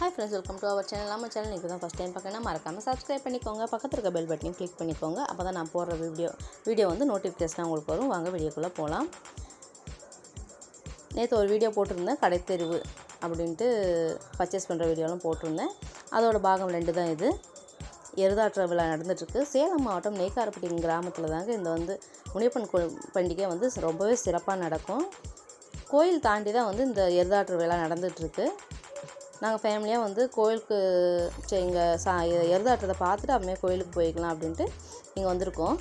Hi friends welcome to our channel நம்ம channel நீங்கள் தான் ஃபஸ்ட் டைம் பார்க்கணும் மறக்காமல் சப்ஸ்கிரைப் பண்ணிக்கோங்க. பக்கத்தில் இருக்க பெல் பட்டனையும் கிளிக் பண்ணிக்கோங்க. அப்போ தான் நான் போடுற வீடியோ வீடியோ வந்து நோட்டிஃபிகேஷனாக உங்களுக்கு வரும். வாங்க வீடியோக்குள்ளே போகலாம் நேற்று ஒரு வீடியோ போட்டிருந்தேன் கடைத்தெருவு அப்படின்ட்டு பர்ச்சேஸ் பண்ணுற வீடியோலாம் போட்டிருந்தேன். அதோட பாகம் ரெண்டு தான் இது. எருதாற்ற விழா நடந்துகிட்ருக்கு சேலம் மாவட்டம் நெய்க்காரப்பட்டி கிராமத்தில் தாங்க இந்த வந்து முனியப்பன் கோ பண்டிகை வந்து ரொம்பவே சிறப்பாக நடக்கும். கோயில் தாண்டி தான் வந்து இந்த எருதாற்று விழா நடந்துகிட்ருக்கு நாங்கள் ஃபேமிலியாக வந்து கோயிலுக்கு சரி இங்கே சா எருதாட்டத்தை பார்த்துட்டு அப்படியே கோயிலுக்கு போய்க்கலாம் அப்படின்ட்டு இங்கே வந்திருக்கோம்.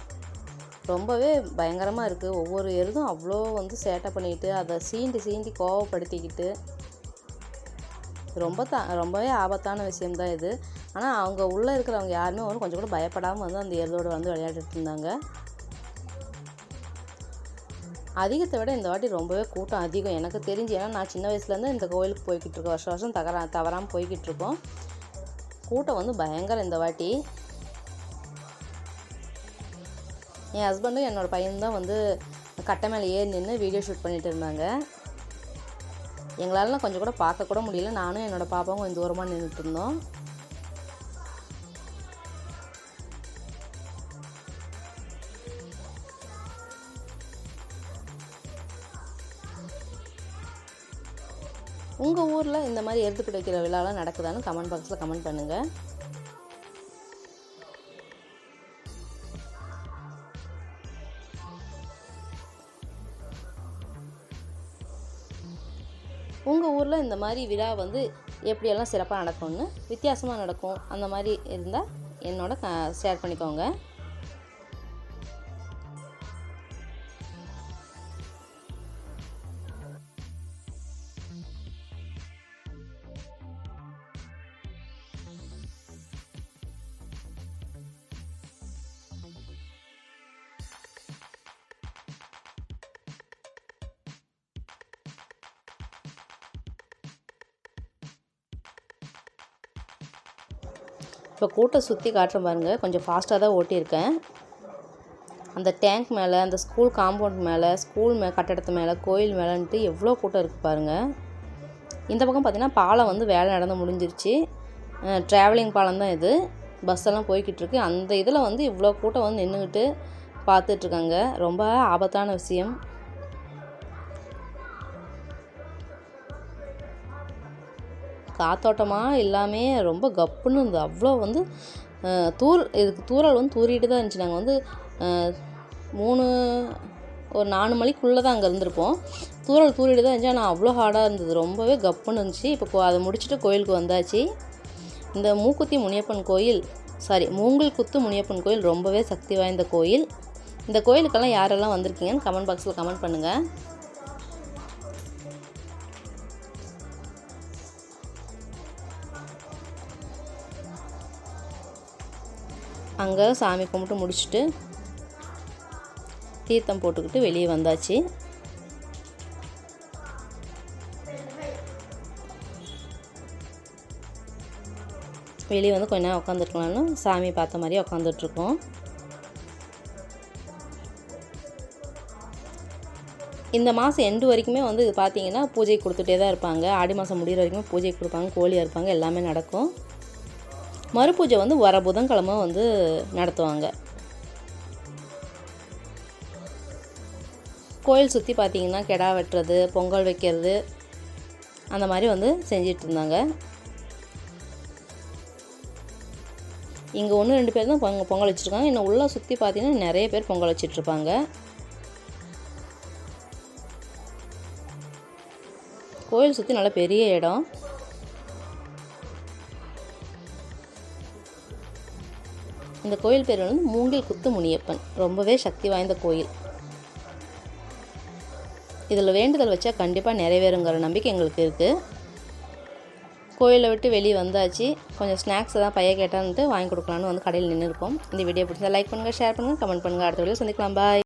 ரொம்பவே பயங்கரமாக இருக்குது ஒவ்வொரு எருதும் அவ்வளோ வந்து சேட்டை பண்ணிக்கிட்டு அதை சீண்டி சீண்டி கோவப்படுத்திக்கிட்டு. ரொம்ப தா ரொம்பவே ஆபத்தான விஷயம்தான் இது. ஆனால் அவங்க உள்ளே இருக்கிறவங்க யாருமே வந்து கொஞ்சம் கூட பயப்படாமல் வந்து அந்த எருதோடு வந்து விளையாடிட்டு இருந்தாங்க. அதிகத்தை விட இந்த வாட்டி ரொம்பவே கூட்டம் அதிகம். எனக்கு தெரிஞ்சு ஏன்னா நான் சின்ன வயசுலேருந்து இந்த கோயிலுக்கு போய்கிட்டு இருக்கோம் வருஷம் வருஷம் தகரா தவறாமல் போய்கிட்டு இருக்கோம். கூட்டம் வந்து பயங்கரம் இந்த வாட்டி. என் ஹஸ்பண்டும் என்னோடய பையன்தான் வந்து கட்டை மேலே ஏறி நின்று வீடியோ ஷூட் பண்ணிகிட்டு இருந்தாங்க. எங்களாலலாம் கொஞ்சம் கூட பார்க்க கூட முடியல. நானும் என்னோடய பாப்பாவும் கொஞ்சம் தூரமாக நின்றுட்டு இருந்தோம். உங்கள் ஊரில் இந்த மாதிரி எருது பிடிக்கிற விழாலாம் நடக்குதான்னு கமெண்ட் பாக்ஸில் கமெண்ட் பண்ணுங்கள் உங்கள் ஊரில் இந்த மாதிரி விழா வந்து எப்படியெல்லாம் சிறப்பாக நடக்கும்னு வித்தியாசமாக நடக்கும் அந்த மாதிரி இருந்தால் என்னோட ஷேர் பண்ணிக்கோங்க. இப்போ கூட்டம் சுற்றி காட்டுற பாருங்கள் கொஞ்சம் ஃபாஸ்ட்டாக தான் ஓட்டியிருக்கேன். அந்த டேங்க் மேலே அந்த ஸ்கூல் காம்பவுண்ட் மேலே ஸ்கூல் மே கட்டடத்து மேலே கோயில் மேலேன்ட்டு எவ்வளோ கூட்டம் இருக்குது பாருங்கள் இந்த பக்கம் பார்த்திங்கன்னா பாலம் வந்து வேலை நடந்து முடிஞ்சிருச்சு. ட்ராவலிங் பாலம் தான் இது. பஸ் எல்லாம் போய்கிட்டு இருக்கு. அந்த இதில் வந்து இவ்வளோ கூட்டம் வந்து நின்றுக்கிட்டு பார்த்துட்ருக்காங்க ரொம்ப ஆபத்தான விஷயம். காத்தோட்டமாக எல்லாமே ரொம்ப கப்புன்னு இருந்தது. அவ்வளோ வந்து தூர் இதுக்கு தூரல் வந்து தூரிட்டு தான் இருந்துச்சு. நாங்கள் வந்து மூணு ஒரு நாலு மணிக்குள்ளே தான் அங்கே இருந்திருப்போம். தூரல் தூரிட்டு தான் இருந்துச்சு. ஆனால் அவ்வளோ ஹார்டாக இருந்தது. ரொம்பவே கப்புன்னு இருந்துச்சு. இப்போ அதை முடிச்சுட்டு கோயிலுக்கு வந்தாச்சு. இந்த மூக்குத்தி முனியப்பன் கோயில் சாரி மூங்கில் குத்து முனியப்பன் கோயில் ரொம்பவே சக்தி வாய்ந்த கோயில். இந்த கோயிலுக்கெல்லாம் யாரெல்லாம் வந்திருக்கீங்கன்னு கமெண்ட் பாக்ஸில் கமெண்ட் பண்ணுங்கள் அங்கே சாமி கும்பிட்டு முடிச்சுட்டு தீர்த்தம் போட்டுக்கிட்டு வெளியே வந்தாச்சு. வெளியே வந்து கொஞ்ச நேரம் உட்காந்துருக்கலாம்னு சாமி பார்த்த மாதிரியே உட்காந்துட்ருக்கோம் இந்த மாதம் எண்டு வரைக்குமே வந்து இது பார்த்தீங்கன்னா பூஜை கொடுத்துட்டே தான் இருப்பாங்க. ஆடி மாதம் முடிகிற வரைக்கும் பூஜை கொடுப்பாங்க கோழி இருப்பாங்க எல்லாமே நடக்கும். மறுபூஜை வந்து வர புதன்கிழமை வந்து நடத்துவாங்க. கோயில் சுற்றி பார்த்தீங்கன்னா கெடா வெட்டுறது பொங்கல் வைக்கிறது அந்த மாதிரி வந்து செஞ்சிட்டு இருந்தாங்க. இங்கே ஒன்று ரெண்டு பேர் தான் பொங்க பொங்கல் வச்சுருக்காங்க. இன்னும் உள்ளே சுற்றி பார்த்தீங்கன்னா நிறைய பேர் பொங்கல் வச்சிட்ருப்பாங்க கோயில் சுற்றி நல்ல பெரிய இடம். இந்த கோயில் பேர் வந்து மூங்கில் குத்து முனியப்பன். ரொம்பவே சக்தி வாய்ந்த கோயில். இதில் வேண்டுதல் வச்சா கண்டிப்பாக நிறைவேறுங்கிற நம்பிக்கை எங்களுக்கு இருக்குது கோயிலை விட்டு வெளியே வந்தாச்சு. கொஞ்சம் ஸ்நாக்ஸ் தான் பையன் கேட்டான்ட்டு வாங்கி கொடுக்கலான்னு வந்து கடையில் நின்று இருக்கோம் இந்த வீடியோ பிடிச்சா லைக் பண்ணுங்கள் ஷேர் பண்ணுங்கள் கமெண்ட் பண்ணுங்கள் அடுத்த வீடியோ சந்திக்கலாம். பாய்